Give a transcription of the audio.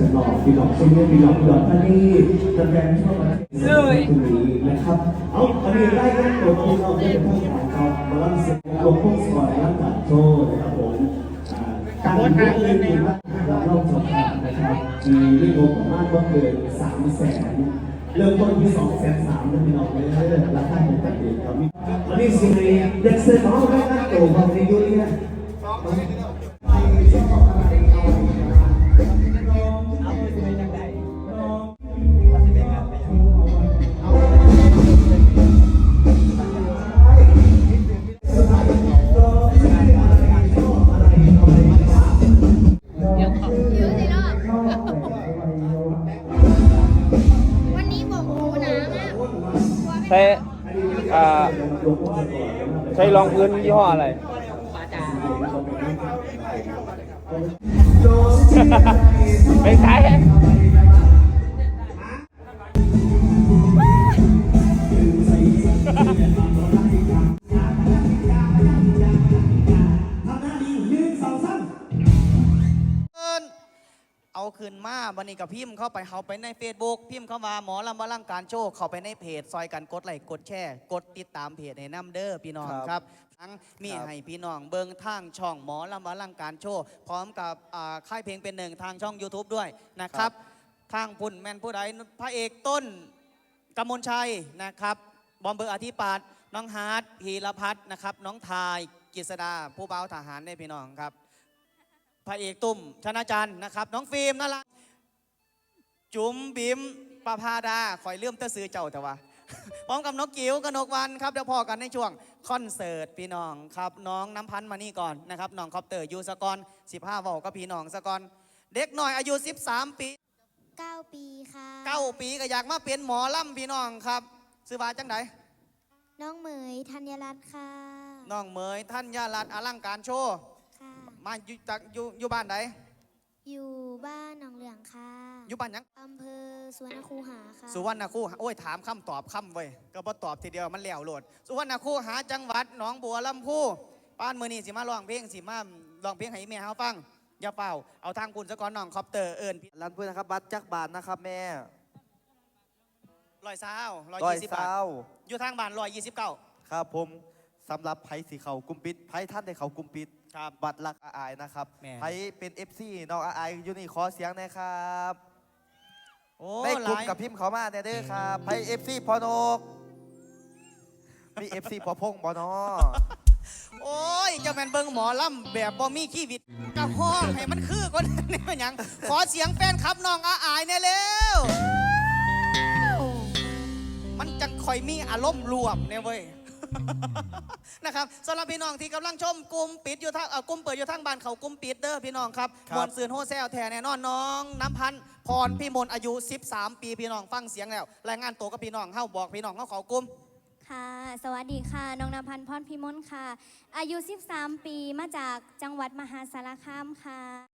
จะหลอกพี่หลอกเรื่องพี่หลอกพี่หลอกท่านนี่แฟนๆชอบมาเลยตรงนี้นะครับ เอาอันนี้ได้แค่ตัวที่เราได้เป็นผู้ของเขามาลังเสียงลงพวกสปอร์ตลังตัดโชว์นะครับผมอ่าการเลือกเล่นดีมากเราเล่าสดนะครับมีวิโอประมาณก็เกินสามแสนเริ่มต้นที่สองแสนสามแล้วพี่น้องเลยราคาเป็นตัดเด็กครับวันนี้สิ่งนี้เด็กเสิร์ฟเขาได้นักโตความในยุคนี้ ใช้อ่าใช้รองพื้นยี่ห้ออะไร ไม่ใช่ เอาคืนมาบันนี้กับพิมพ์เข้าไปเขาไปใน Facebook พิมพ์เข้ามาหมอลำบลังการโชค เข้าไปในเพจ ซอยกันกดไลค์กดแชร์ กดติดตามเพจในน้ำเด้อพี่น้องครับ ทั้งมีให้พี่น้องเบิงทางช่องหมอลำบลังการโชว์พร้อมกับอ่าค่ายเพลงเป็นหนึ่งทางช่อง YouTube ด้วยนะครับ ทางพุ่นแมนผู้ใดพระเอกต้นกมลชัยนะครับ บอมเบอร์อธิปาดน้องฮาร์ดพีรพัฒน์นะครับ น้องทายกิษดาผู้เบาทหารได้พี่น้องครับ พระเอกตุ้มชนะจันทร์นะครับ น้องฟิล์มน่ารักจุ๋มบิมประภาดาคอยเลื่อมเตอซื้อเจ้าแต่ว่า พร้อมกับนกกิ๋วกนกวันครับเดี๋ยวพอกันในช่วงคอนเสิร์ตพี่น้องครับ น้องน้ำพันธ์มานี่ก่อนนะครับน้องคอปเตอร์ยูสกอน15เวาก็พี่น้องสกอนเด็กหน่อยอายุ 13 ปี 9 ปีค่ะเก้าปีก็อยากมาเป็นหมอลำพี่น้องครับซื้อมาจังไดน้องเหมยธัญรัตน์ค่ะ น้องเหมยท่านยาลัดอลังการโชว์ค่ะ มาอยู่จากอยู่อยู่บ้านไหนอยู่บ้านหนองเหลืองค่ะอยู่บ้านหยังอำเภอสวนคูหาค่ะสุวรรณคูหาโอ้ยถามคำตอบคำเว้ยก็บ่ตอบทีเดียวมันแล้วโหลด สุวรรณคูหาจังหวัดหนองบัวลำพูป้านมือนี่สิมาร้องเพลงสิมาร้องเพลงให้แม่เฮาฟังอย่าเป่าเอาทางคุณสกอนน้องคอปเตอร์เอิญรันพูดนะครับ บัตรจักบาทนะครับแม่ร้อยสาวร้อยร้อยยี่สิบบาท เศร้าอยู่ทางบ้านร้อยยี่สิบเก้าครับผมสำหรับไพ่สีเขากุมปิดไพ่ท่านในเขากุมปิด ครับบัตรลักอาอายนะครับแม่ไพ่เป็น FC น้องอาอายอยู่นี่ขอเสียงหนะครับ โอ้ได้หกลุ่มลายกับพิมพ์เขามาแน่เด้อครับไพ่ FC พอนกมี FC พอพงบอนอโอ้ยเจ้าแมนเบิงหมอลำแบบบ่มีชีวิตกะห้องให้มันคือคนนี่เป็นหยัง ขอเสียงแฟนคลับน้องอาอายเนี่ยเร็วมันจังคอยมีอารมณ์รวมเนี่ยเว้ย นะครับสำหรับพี่น้องที่กำลังชมกลุ่มปิดอยู่ทางเอ่อกลุ่มเปิดอยู่ทางบ้านเขากลุ่มปิดเด้อพี่น้องครับครับ มวลซืนโฮเซลแทนแน่นอนน้องน้ำพันธ์พรพี่มนต์อายุ 13 ปีพี่น้องฟังเสียงแล้วรายงานตัวกับพี่น้องเฮาบอกพี่น้องเขาเขากลุ่ม ค่ะ สวัสดีค่ะ น้องนภันธ์พรพิมลค่ะ อายุ 13 ปี มาจากจังหวัดมหาสารคามค่ะ